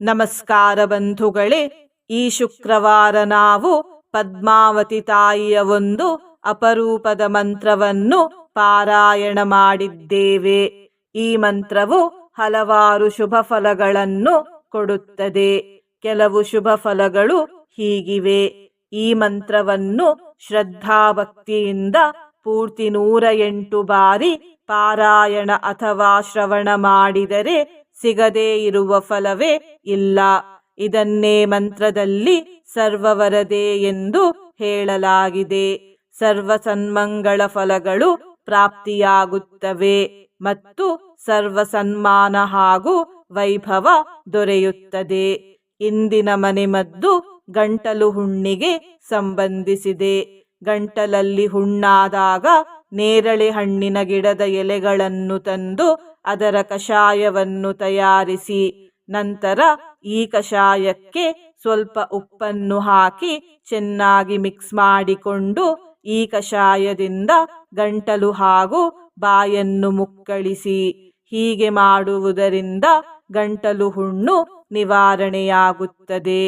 ನಮಸ್ಕಾರ ಬಂಧುಗಳೇ, ಈ ಶುಕ್ರವಾರ ನಾವು ಪದ್ಮಾವತಿ ತಾಯಿಯ ಒಂದು ಅಪರೂಪದ ಮಂತ್ರವನ್ನು ಪಾರಾಯಣ ಮಾಡಿದ್ದೇವೆ. ಈ ಮಂತ್ರವು ಹಲವಾರು ಶುಭ ಫಲಗಳನ್ನು ಕೊಡುತ್ತದೆ. ಕೆಲವು ಶುಭ ಫಲಗಳು ಹೀಗಿವೆ. ಈ ಮಂತ್ರವನ್ನು ಶ್ರದ್ಧಾಭಕ್ತಿಯಿಂದ ಪೂರ್ತಿ ನೂರ ಎಂಟು ಬಾರಿ ಪಾರಾಯಣ ಅಥವಾ ಶ್ರವಣ ಮಾಡಿದರೆ ಸಿಗದೇ ಇರುವ ಫಲವೇ ಇಲ್ಲ. ಇದನ್ನೇ ಮಂತ್ರದಲ್ಲಿ ಸರ್ವವರದೆ ಎಂದು ಹೇಳಲಾಗಿದೆ. ಸರ್ವ ಸನ್ಮಂಗಳ ಫಲಗಳು ಪ್ರಾಪ್ತಿಯಾಗುತ್ತವೆ ಮತ್ತು ಸರ್ವ ಸನ್ಮಾನ ಹಾಗೂ ವೈಭವ ದೊರೆಯುತ್ತದೆ. ಇಂದಿನ ಮನೆಮದ್ದು ಗಂಟಲು ಹುಣ್ಣಿಗೆ ಸಂಬಂಧಿಸಿದೆ. ಗಂಟಲಲ್ಲಿ ಹುಣ್ಣಾದಾಗ ನೇರಳೆ ಹಣ್ಣಿನ ಗಿಡದ ಎಲೆಗಳನ್ನು ತಂದು ಅದರ ಕಷಾಯವನ್ನು ತಯಾರಿಸಿ ನಂತರ ಈ ಕಷಾಯಕ್ಕೆ ಸ್ವಲ್ಪ ಉಪ್ಪನ್ನು ಹಾಕಿ ಚೆನ್ನಾಗಿ ಮಿಕ್ಸ್ ಮಾಡಿಕೊಂಡು ಈ ಕಷಾಯದಿಂದ ಗಂಟಲು ಹಾಗೂ ಬಾಯನ್ನು ಮುಕ್ಕಳಿಸಿ. ಹೀಗೆ ಮಾಡುವುದರಿಂದ ಗಂಟಲು ಹುಣ್ಣು ನಿವಾರಣೆಯಾಗುತ್ತದೆ.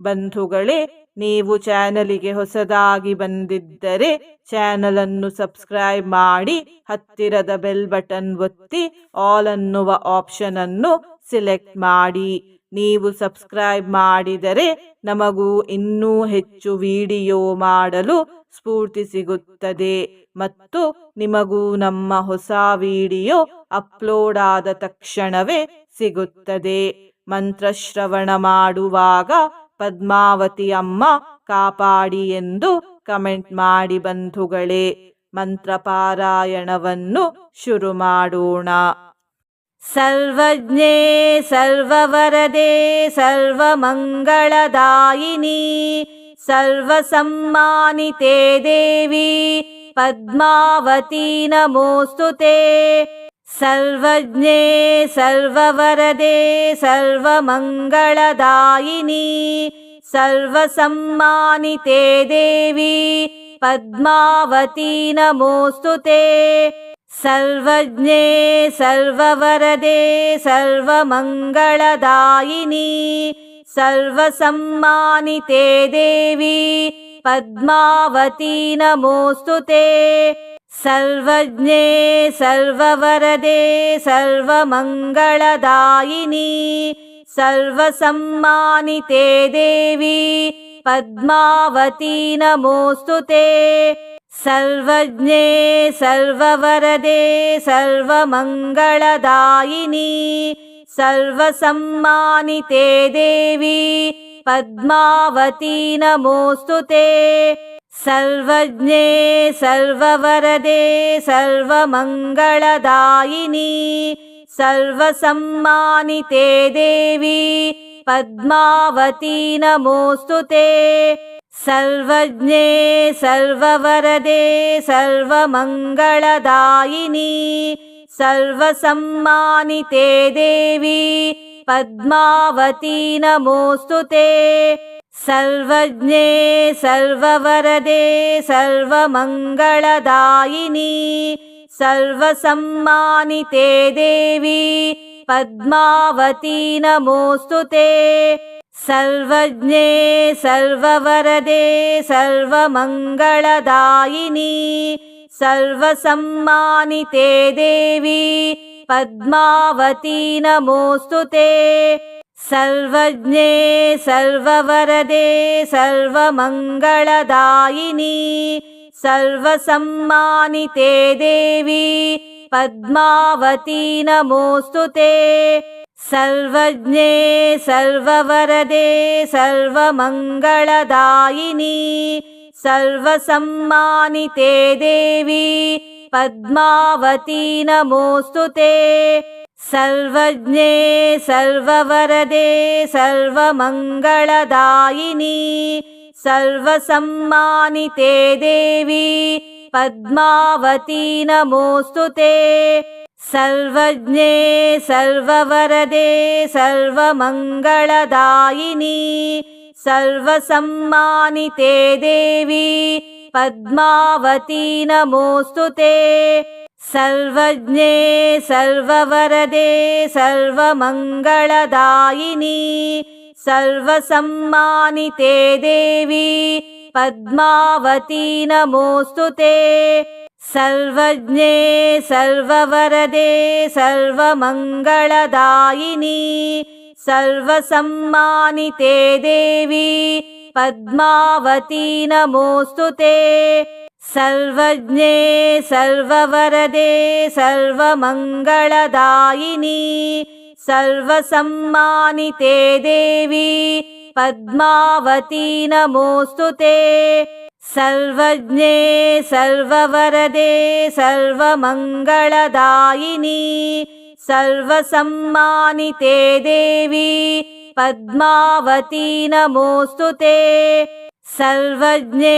ಬಂಧುಗಳೇ ನೀವು ಚಾನಲಿಗೆ ಹೊಸದಾಗಿ ಬಂದಿದ್ದರೆ ಚಾನಲ್ ಅನ್ನು ಸಬ್ಸ್ಕ್ರೈಬ್ ಮಾಡಿ, ಹತ್ತಿರದ ಬೆಲ್ ಬಟನ್ ಒತ್ತಿ, ಆಲ್ ಅನ್ನುವ ಆಪ್ಷನ್ ಅನ್ನು ಸಿಲೆಕ್ಟ್ ಮಾಡಿ. ನೀವು ಸಬ್ಸ್ಕ್ರೈಬ್ ಮಾಡಿದರೆ ನಮಗೂ ಇನ್ನೂ ಹೆಚ್ಚು ವಿಡಿಯೋ ಮಾಡಲು ಸ್ಫೂರ್ತಿ ಸಿಗುತ್ತದೆ ಮತ್ತು ನಿಮಗೂ ನಮ್ಮ ಹೊಸ ವಿಡಿಯೋ ಅಪ್ಲೋಡ್ ಆದ ತಕ್ಷಣವೇ ಸಿಗುತ್ತದೆ. ಮಂತ್ರಶ್ರವಣ ಮಾಡುವಾಗ ಪದ್ಮಾವತಿ ಅಮ್ಮ ಕಾಪಾಡಿ ಎಂದು ಕಮೆಂಟ್ ಮಾಡಿ ಬಂಧುಗಳೇ, ಮಂತ್ರಪಾರಾಯಣವನ್ನು ಶುರು ಮಾಡೋಣ. ಸರ್ವಜ್ಞೆ, ಸರ್ವವರದೆ, ಸರ್ವಮಂಗಳದಾಯಿನಿ ಸರ್ವಸಮ್ಮಾನಿತೆ ದೇವಿ, ಪದ್ಮಾವತಿ ನಮೋಸ್ತುತೆ. सर्वज्ञे सर्ववरदे सर्वमङ्गलदायिनी सर्वसम्मानिते देवी पद्मावती नमोऽस्तु ते। सर्वज्ञे सर्ववरदे सर्वमङ्गलदायिनी सर्वसम्मानिते देवी पद्मावती नमोऽस्तु ते सर्वज्ञे सर्ववरदे सर्वमङ्गलदायिनी सर्वसम्मानिते देवी पद्मावती नमोऽस्तु ते सर्वज्ञे सर्ववरदे सर्वमङ्गलदायिनी सर्वसम्मानिते देवी पद्मावती नमोऽस्तु ते सर्वज्ञे सर्ववरदे सर्वमङ्गलदायिनी सर्वसम्मानिते देवी पद्मावती नमोऽस्तु ते सर्वज्ञे सर्ववरदे सर्वमङ्गलदायिनी सर्वसम्मानिते देवी पद्मावती नमोऽस्तु ते सर्वज्ञे सर्ववरदे सर्वमङ्गलदायिनी सर्वसम्मानिते देवी पद्मावती नमोऽस्तु ते सर्वज्ञे सर्ववरदे सर्वमङ्गलदायिनी सर्वसम्मानिते देवी पद्मावती नमोऽस्तु ते सर्वज्ञे सर्ववरदे सर्वमङ्गलदायिनी सर्वसम्मानिते देवी पद्मावती नमोऽस्तु ते सर्वज्ञे सर्ववरदे सर्वमङ्गलदायिनी सर्वसम्मानिते देवी पद्मावती नमोऽस्तु ते सर्वज्ञे सर्ववरदे सर्वमङ्गलदायिनी सर्वसम्मानिते देवी पद्मावती नमोऽस्तु ते सर्वज्ञे सर्ववरदे सर्वमङ्गलदायिनी सर्वसम्मानिते देवी पद्मावती नमोऽस्तु ते सर्वज्ञे सर्ववरदे सर्वमङ्गलदायिनी सर्वसम्मानिते देवी पद्मावती नमोऽस्तु ते सर्वज्ञे सर्ववरदे सर्वमङ्गलदायिनी सर्वसम्मानिते देवी पद्मावती नमोऽस्तु ते सर्वज्ञे सर्ववरदे सर्वमङ्गलदायिनी सर्वसम्मानिते देवी पद्मावती नमोऽस्तु ते सर्वज्ञे सर्ववरदे सर्वमङ्गलदायिनी सर्वसम्मानिते देवी पद्मावती नमोऽस्तु ते सर्वज्ञे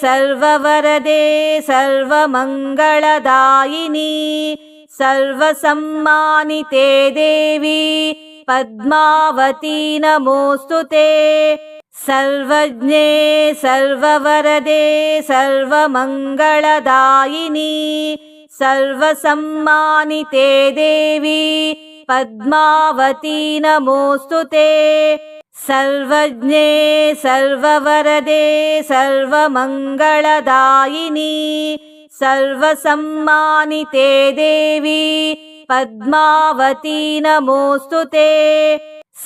सर्ववरदे सर्वमङ्गलदायिनी सर्वसम्मानिते देवी पद्मावती नमोऽस्तु ते सर्वज्ञे सर्ववरदे सर्वमङ्गलदायिनी सर्वसम्मानिते देवी पद्मावती नमोऽस्तु ते सर्वज्ञे सर्ववरदे सर्वमङ्गलदायिनी सर्वसम्मानिते देवी पद्मावती नमोऽस्तु ते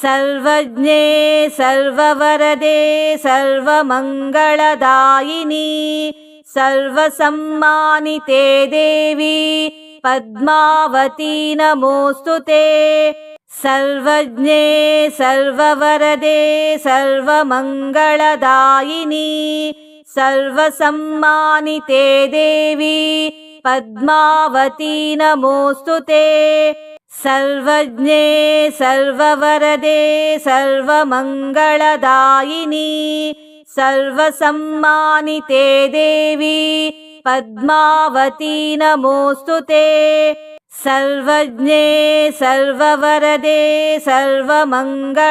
सर्वज्ञे सर्ववरदे सर्वमङ्गलदायिनी सर्वसम्मानिते देवी पद्मावती नमोऽस्तु ते सर्वज्ञे सर्ववरदे सर्वमङ्गलदायिनी सर्वसम्मानिते देवी पद्मावती नमोऽस्तु ते। सर्वज्ञे सर्ववरदे सर्वमङ्गलदायिनी सर्वसम्मानिते देवी पद्मावती नमोऽस्तु ते सर्वज्ञे सर्ववरदे सर्वमङ्गलदायिनी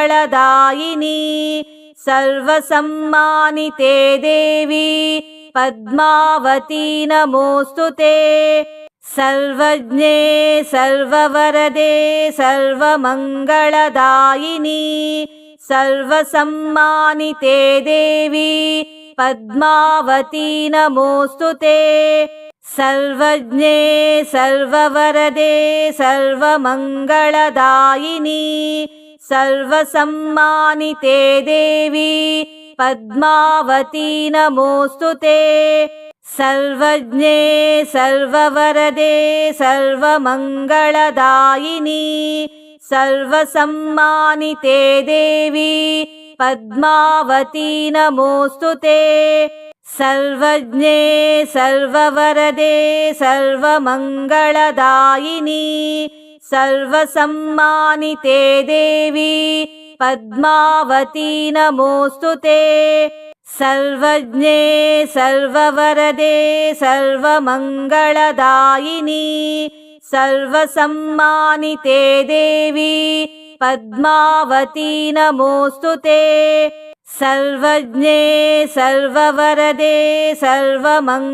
सर्वसम्मानिते देवी पद्मावती नमोऽस्तु ते सर्वज्ञे सर्ववरदे सर्वमङ्गलदायिनी सर्वसम्मानिते देवी पद्मावती नमोऽस्तु ते सर्वज्ञे सर्ववरदे सर्वमङ्गलदायिनी सर्वसम्मानिते देवी पद्मावती नमोऽस्तु ते। सर्वज्ञे सर्ववरदे सर्वमङ्गलदायिनी सर्वसम्मानिते देवी पद्मावती नमोऽस्तु ते सर्वज्ञे सर्ववरदे सर्वमङ्गलदायिनी सर्वसम्मानिते देवी पद्मावती नमोऽस्तु ते सर्वज्ञे सर्ववरदे सर्वमङ्गलदायिनी सर्वसम्मानिते देवी पद्मावती नमोऽस्तु ते सर्वज्ञे सर्ववरदे सर्वमङ्गलदायिनी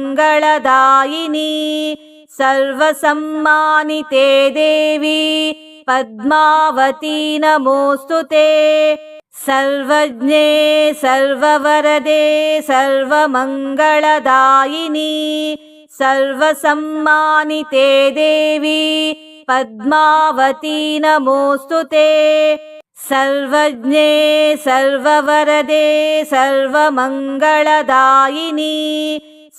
सर्वसम्मानिते देवी पद्मावती नमोऽस्तु ते। सर्वज्ञे सर्ववरदे सर्वमङ्गलदायिनी सर्वसम्मानिते देवी पद्मावती नमोऽस्तु ते सर्वज्ञे सर्ववरदे सर्वमङ्गलदायिनी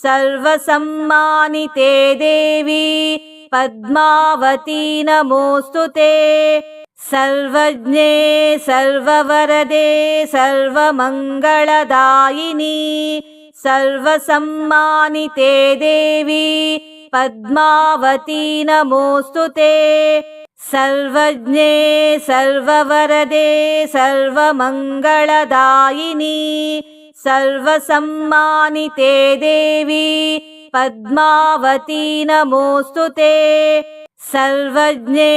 सर्वसम्मानिते देवी पद्मावती नमोऽस्तु ते सर्वज्ञे सर्ववरदे सर्वमङ्गलदायिनी सर्वसम्मानिते देवी पद्मावती नमोऽस्तु ते सर्वज्ञे सर्ववरदे सर्वमङ्गलदायिनी सर्वसम्मानिते देवी पद्मावती नमोऽस्तु ते। सर्वज्ञे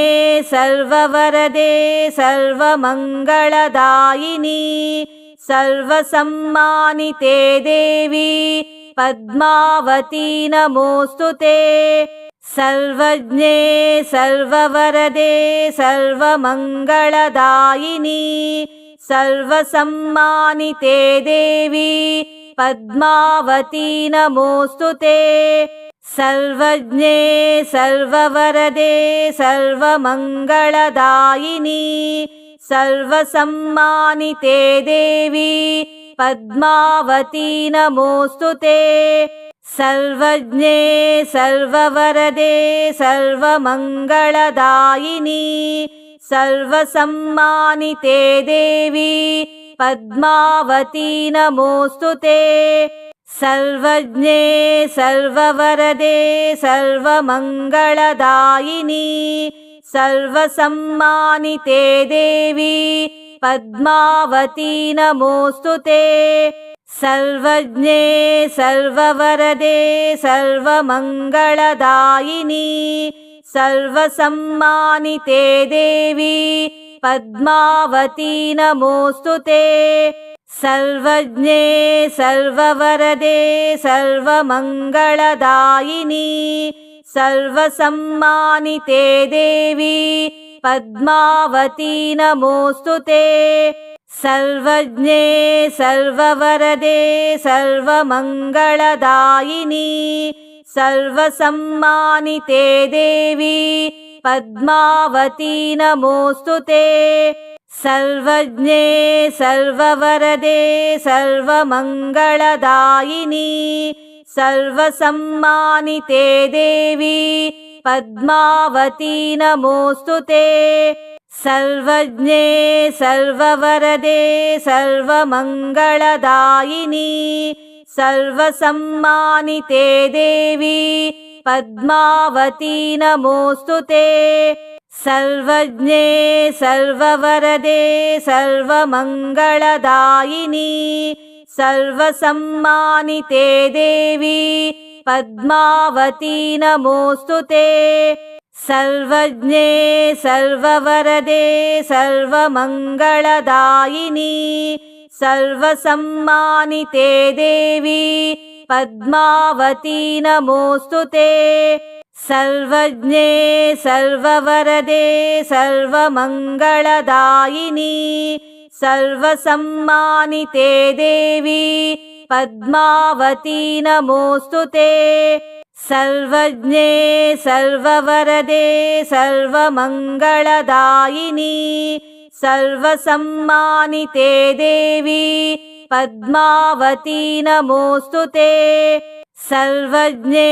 सर्ववरदे सर्वमङ्गलदायिनी सर्वसम्मानिते देवी पद्मावती नमोऽस्तु ते सर्वज्ञे सर्ववरदे सर्वमङ्गलदायिनी सर्वसम्मानिते देवी पद्मावती नमोऽस्तु ते। सर्वज्ञे सर्ववरदे सर्वमङ्गलदायिनी सर्वसम्मानिते देवी पद्मावती नमोऽस्तु ते सर्वज्ञे सर्ववरदे सर्वमङ्गलदायिनी सर्वसम्मानिते देवी पद्मावती नमोऽस्तु ते सर्वज्ञे सर्ववरदे सर्वमङ्गलदायिनी सर्वसम्मानिते देवी पद्मावती नमोऽस्तु ते सर्वज्ञे सर्ववरदे सर्वमङ्गलदायिनी सर्वसम्मानिते देवी पद्मावती नमोऽस्तु ते। सर्वज्ञे सर्ववरदे सर्वमङ्गलदायिनी सर्वसम्मानिते देवी पद्मावती नमोऽस्तु ते सर्वज्ञे सर्ववरदे सर्वमङ्गलदायिनी सर्वसम्मानिते देवी पद्मावती नमोऽस्तु ते सर्वज्ञे सर्ववरदे सर्वमङ्गलदायिनी सर्वसम्मानिते देवी पद्मावती नमोऽस्तु ते सर्वज्ञे सर्ववरदे सर्वमङ्गलदायिनी सर्वसम्मानिते देवी पद्मावती नमोऽस्तु ते सर्वज्ञे सर्ववरदे सर्वमङ्गलदायिनी सर्वसम्मानिते देवी पद्मावती नमोऽस्तु ते सर्वज्ञे सर्ववरदे सर्वमङ्गलदायिनी सर्वसम्मानिते देवी पद्मावती नमोऽस्तु ते सर्वज्ञे सर्ववरदे सर्वमङ्गलदायिनी सर्वसम्मानिते देवी पद्मावती नमोऽस्तु ते सर्वज्ञे सर्ववरदे सर्वमङ्गलदायिनी सर्वसम्मानिते देवी पद्मावती नमोऽस्तु ते सर्वज्ञे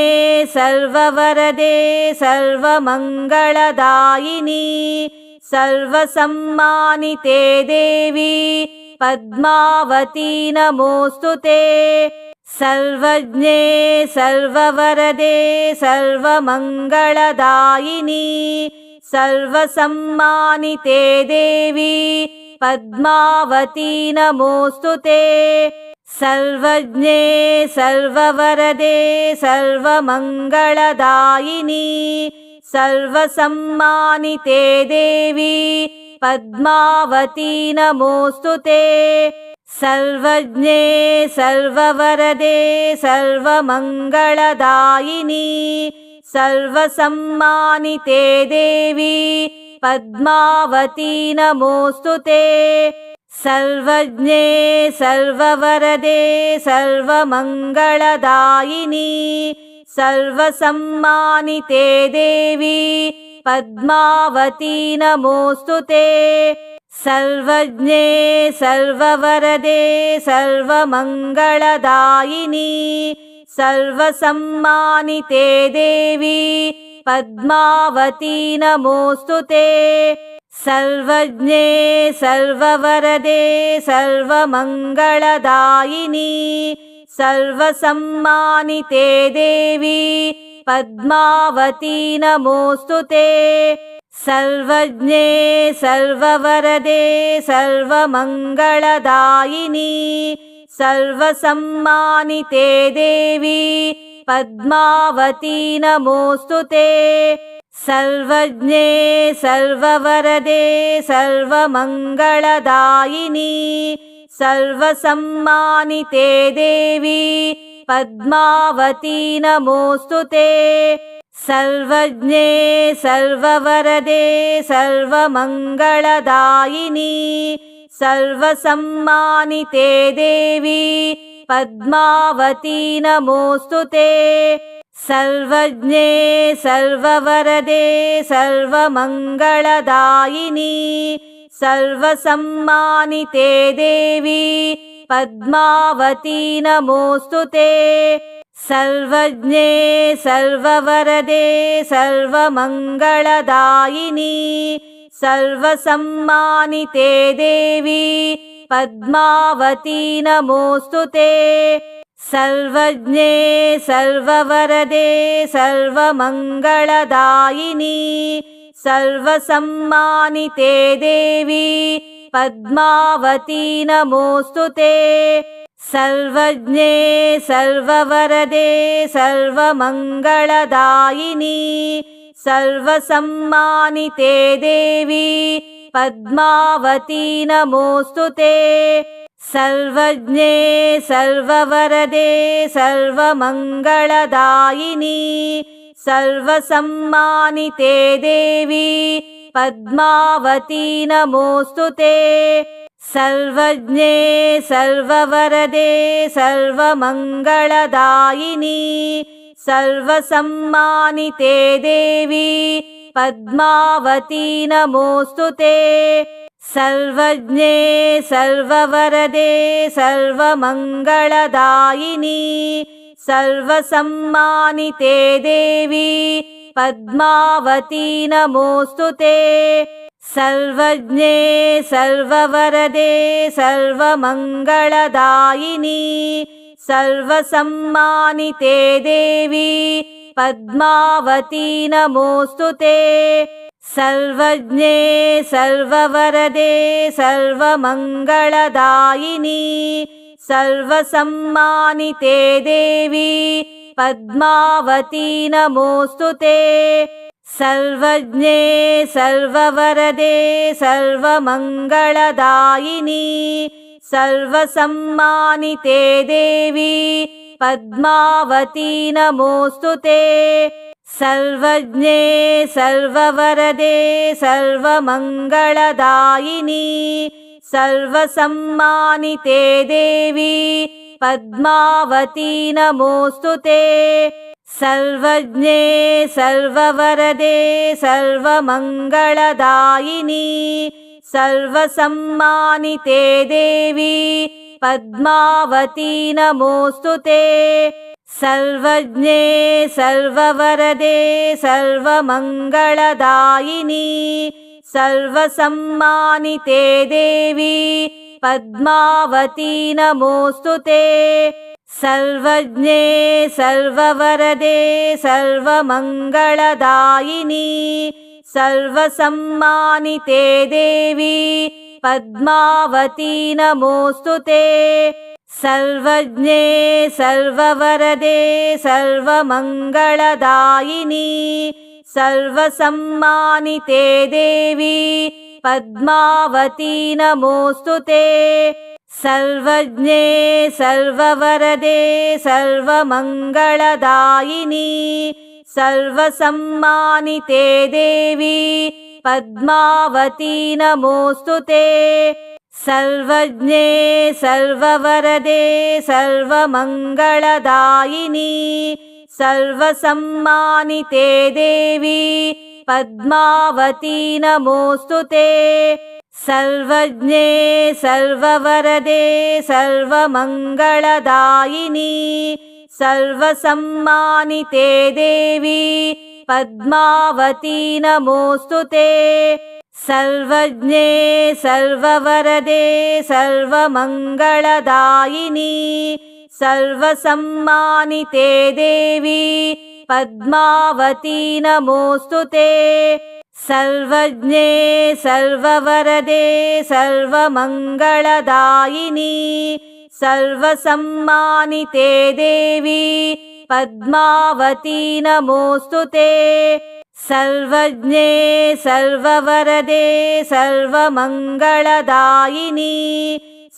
सर्ववरदे सर्वमङ्गलदायिनी सर्वसम्मानिते देवी पद्मावती नमोऽस्तु ते सर्वज्ञे सर्ववरदे सर्वमङ्गलदायिनी सर्वसम्मानिते देवी पद्मावती नमोऽस्तु ते। सर्वज्ञे सर्ववरदे सर्वमङ्गलदायिनी सर्वसम्मानिते देवी पद्मावती नमोऽस्तु ते सर्वज्ञे सर्ववरदे सर्वमङ्गलदायिनी सर्वसम्मानिते देवी पद्मावती नमोऽस्तु ते। सर्वज्ञे सर्ववरदे सर्वमङ्गलदायिनी सर्वसम्मानिते देवी पद्मावती नमोऽस्तु ते सर्वज्ञे सर्ववरदे सर्वमङ्गलदायिनी सर्वसम्मानिते देवी पद्मावती नमोऽस्तु ते सर्वज्ञे सर्ववरदे सर्वमङ्गलदायिनी सर्वसम्मानिते देवी पद्मावती नमोऽस्तु ते सर्वज्ञे सर्ववरदे सर्वमङ्गलदायिनी सर्वसम्मानिते देवी पद्मावती नमोऽस्तु ते। सर्वज्ञे सर्ववरदे सर्वमङ्गलदायिनी सर्वसम्मानिते देवी पद्मावती नमोऽस्तु ते सर्वज्ञे सर्ववरदे सर्वमङ्गलदायिनी सर्वसम्मानिते देवी पद्मावती नमोऽस्तु ते सर्वज्ञे सर्ववरदे सर्वमङ्गलदायिनी सर्वसम्मानिते देवी पद्मावती नमोऽस्तु ते सर्वज्ञे सर्ववरदे सर्वमङ्गलदायिनी सर्वसम्मानिते देवी पद्मावती नमोऽस्तु ते। सर्वज्ञे सर्ववरदे सर्वमङ्गलदायिनी सर्वसम्मानिते देवी पद्मावती नमोऽस्तु ते सर्वज्ञे सर्ववरदे सर्वमङ्गलदायिनी सर्वसम्मानिते देवी पद्मावती नमोऽस्तु ते सर्वज्ञे सर्ववरदे सर्वमङ्गलदायिनी सर्वसम्मानिते देवी पद्मावती नमोऽस्तु ते सर्वज्ञे सर्ववरदे सर्वमङ्गलदायिनी सर्वसम्मानिते देवी पद्मावती नमोऽस्तु ते सर्वज्ञे सर्ववरदे सर्वमङ्गलदायिनी सर्वसम्मानिते देवी पद्मावती नमोऽस्तु ते सर्वज्ञे सर्ववरदे सर्वमङ्गलदायिनी सर्वसम्मानिते देवी पद्मावती नमोऽस्तु ते। सर्वज्ञे सर्ववरदे सर्वमङ्गलदायिनी सर्वसम्मानिते देवी पद्मावती नमोऽस्तु ते सर्वज्ञे सर्ववरदे सर्वमङ्गलदायिनी सर्वसम्मानिते देवी पद्मावती नमोऽस्तु ते सर्वज्ञे सर्ववरदे सर्वमङ्गलदायिनी सर्वसम्मानिते देवी पद्मावती नमोऽस्तु ते सर्वज्ञे सर्ववरदे सर्वमङ्गलदायिनी सर्वसम्मानिते देवी पद्मावती नमोऽस्तु ते। सर्वज्ञे सर्ववरदे सर्वमङ्गलदायिनी सर्वसम्मानिते देवी पद्मावती नमोऽस्तु ते सर्वज्ञे सर्ववरदे सर्वमङ्गलदायिनी सर्वसम्मानिते देवी पद्मावती नमोऽस्तु ते सर्वज्ञे सर्ववरदे सर्वमङ्गलदायिनी सर्वसम्मानिते देवी पद्मावती नमोऽस्तु ते सर्वज्ञे सर्ववरदे सर्वमङ्गलदायिनी सर्वसम्मानिते देवी पद्मावती नमोऽस्तु ते सर्वज्ञे सर्ववरदे सर्वमङ्गलदायिनी सर्वसम्मानिते देवी पद्मावती नमोऽस्तु ते सर्वज्ञे सर्ववरदे सर्वमङ्गलदायिनी सर्वसम्मानिते देवी पद्मावती नमोऽस्तु ते सर्वज्ञे सर्ववरदे सर्वमङ्गलदायिनी सर्वसम्मानिते देवी पद्मावती नमोऽस्तु ते सर्वज्ञे सर्ववरदे सर्वमङ्गलदायिनी सर्वसम्मानिते देवी पद्मावती नमोऽस्तु ते सर्वज्ञे सर्ववरदे सर्वमङ्गलदायिनी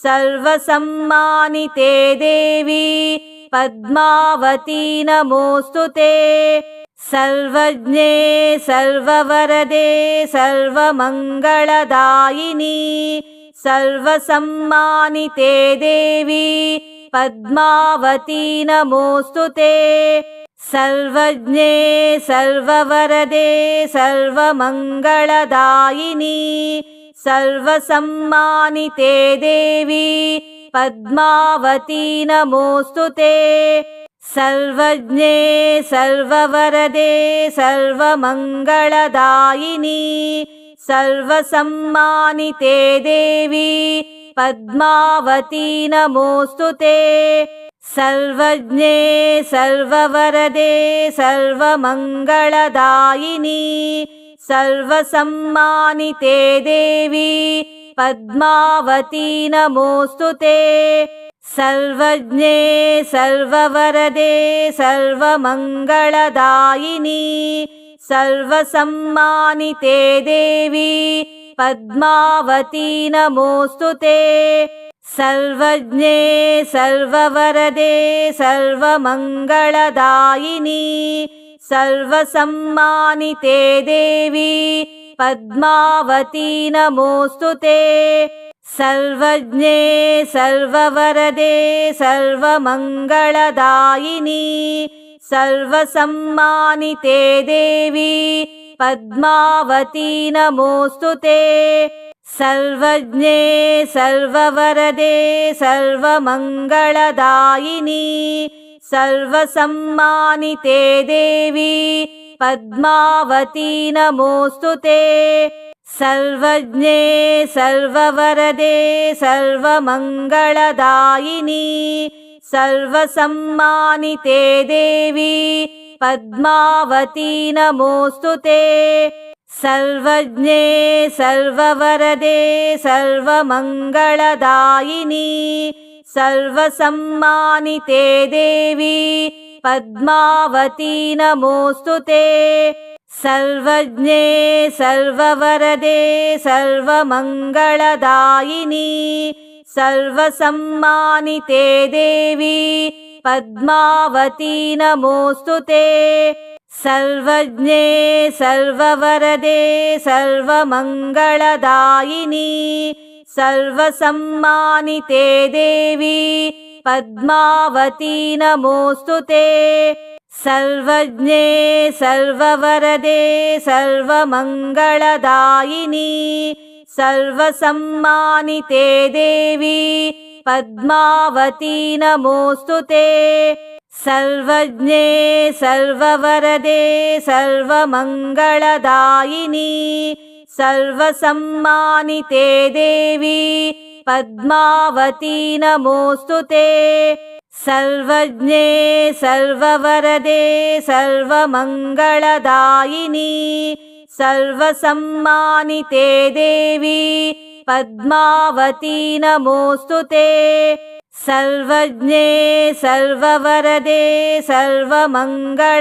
सर्वसम्मानिते देवी पद्मावती नमोऽस्तु ते सर्वज्ञे सर्ववरदे सर्वमङ्गलदायिनी सर्वसम्मानिते देवी पद्मावती नमोऽस्तु ते सर्वज्ञे सर्ववरदे सर्वमङ्गलदायिनी सर्वसम्मानिते देवी पद्मावती नमोऽस्तु ते सर्वज्ञे सर्ववरदे सर्वमङ्गलदायिनी सर्वसम्मानिते देवी पद्मावती नमोऽस्तु ते सर्वज्ञे सर्ववरदे सर्वमङ्गलदायिनी सर्वसम्मानिते देवी पद्मावती नमोऽस्तु ते सर्वज्ञे सर्ववरदे सर्वमङ्गलदायिनी सर्वसम्मानिते देवी पद्मावती नमोऽस्तु ते सर्वज्ञे सर्ववरदे सर्वमङ्गलदायिनी सर्वसम्मानिते देवी पद्मावती नमोऽस्तु ते सर्वज्ञे सर्ववरदे सर्वमङ्गलदायिनी सर्वसम्मानिते देवी पद्मावती नमोऽस्तु ते। सर्वज्ञे सर्ववरदे सर्वमङ्गलदायिनी सर्वसम्मानिते देवी पद्मावती नमोऽस्तु ते सर्वज्ञे सर्ववरदे सर्वमङ्गलदायिनी सर्वसम्मानिते देवी पद्मावती नमोऽस्तु ते सर्वज्ञे सर्ववरदे सर्वमङ्गलदायिनी सर्वसम्मानिते देवी पद्मावती नमोऽस्तु ते सर्वज्ञे सर्ववरदे सर्वमङ्गलदायिनी सर्वसम्मानिते देवी पद्मावती नमोऽस्तु ते सर्वज्ञे सर्ववरदे सर्वमङ्गलदायिनी सर्वसम्मानिते देवी पद्मावती नमोऽस्तु ते सर्वज्ञे सर्ववरदे सर्वमङ्गलदायिनी सर्वसम्मानिते देवी पद्मावती नमोऽस्तु ते सर्वज्ञे सर्ववरदे सर्वमङ्गलदायिनी सर्वसम्मानिते देवी पद्मावती नमोऽस्तु ते सर्वज्ञे सर्ववरदे सर्वमङ्गलदायिनी सर्वसम्मानिते देवी पद्मावती नमोऽस्तु ते सर्वज्ञे सर्ववरदे सर्वमङ्गलदायिनी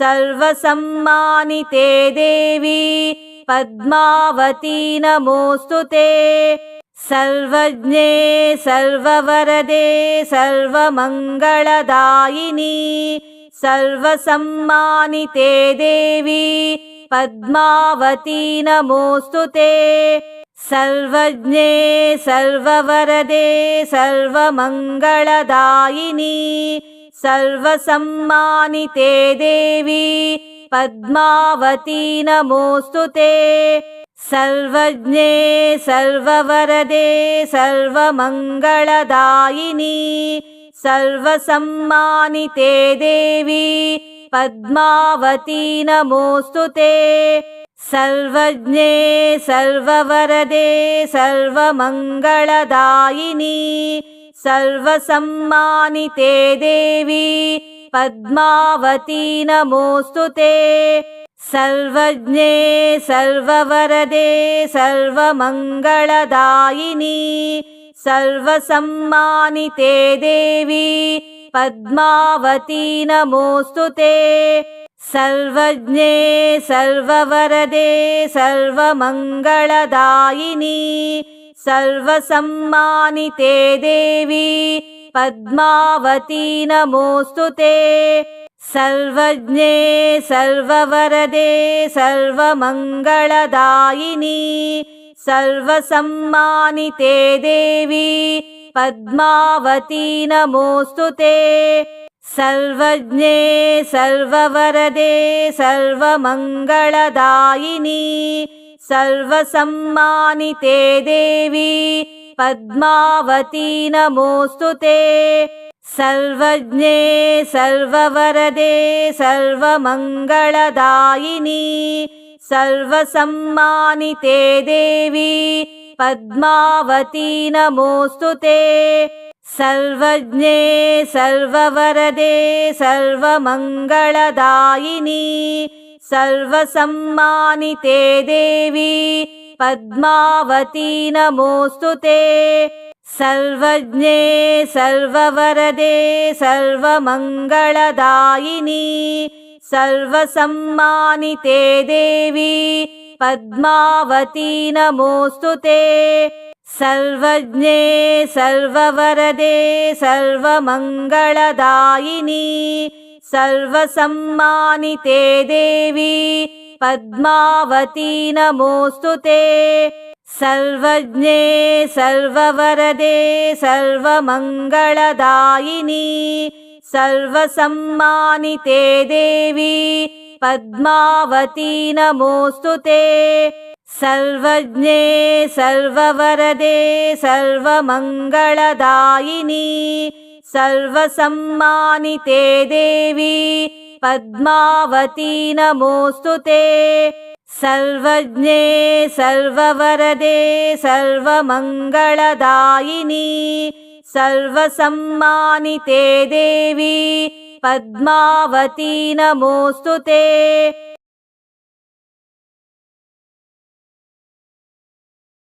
सर्वसम्मानिते देवी पद्मावती नमोऽस्तु ते सर्वज्ञे सर्ववरदे सर्वमङ्गलदायिनी सर्वसम्मानिते देवी पद्मावती नमोऽस्तु ते सर्वज्ञे सर्ववरदे सर्वमङ्गलदायिनी सर्वसम्मानिते देवी पद्मावती नमोऽस्तु ते सर्वज्ञे सर्ववरदे सर्वमङ्गलदायिनी सर्वसम्मानिते देवी पद्मावती नमोऽस्तु ते। सर्वज्ञे सर्ववरदे सर्वमङ्गलदायिनी सर्वसम्मानिते देवी पद्मावती नमोऽस्तु ते सर्वज्ञे सर्ववरदे सर्वमङ्गलदायिनी सर्वसम्मानिते देवी पद्मावती नमोऽस्तु ते सर्वज्ञे सर्ववरदे सर्वमङ्गलदायिनी सर्वसम्मानिते देवी पद्मावती नमोऽस्तु ते सर्वज्ञे सर्ववरदे सर्वमङ्गलदायिनी सर्वसम्मानिते देवी पद्मावती नमोऽस्तु ते सर्वज्ञे सर्ववरदे सर्वमङ्गलदायिनी सर्वसम्मानिते देवी पद्मावती नमोऽस्तु ते सर्वज्ञे सर्ववरदे सर्वमङ्गलदायिनी सर्वसम्मानिते देवी पद्मावती नमोऽस्तु ते सर्वज्ञे सर्ववरदे सर्वमङ्गलदायिनी सर्वसम्मानिते देवी पद्मावती नमोऽस्तु ते सर्वज्ञे सर्ववरदे सर्वमङ्गलदायिनी सर्वसम्मानिते देवी पद्मावती नमोऽस्तु ते सर्वज्ञे सर्ववरदे सर्वमङ्गलदायिनी सर्वसम्मानिते देवी पद्मावती नमोऽस्तु ते सर्वज्ञे सर्ववरदे सर्वमङ्गलदायिनी सर्वसम्मानिते देवी पद्मावती नमोऽस्तु ते सर्वज्ञे सर्ववरदे सर्वमङ्गलदायिनी सर्वसम्मानिते देवी पद्मावती नमोऽस्तु ते सर्वज्ञे सर्ववरदे सर्वमङ्गलदायिनी सर्वसम्मानिते देवी पद्मावती नमोऽस्तु ते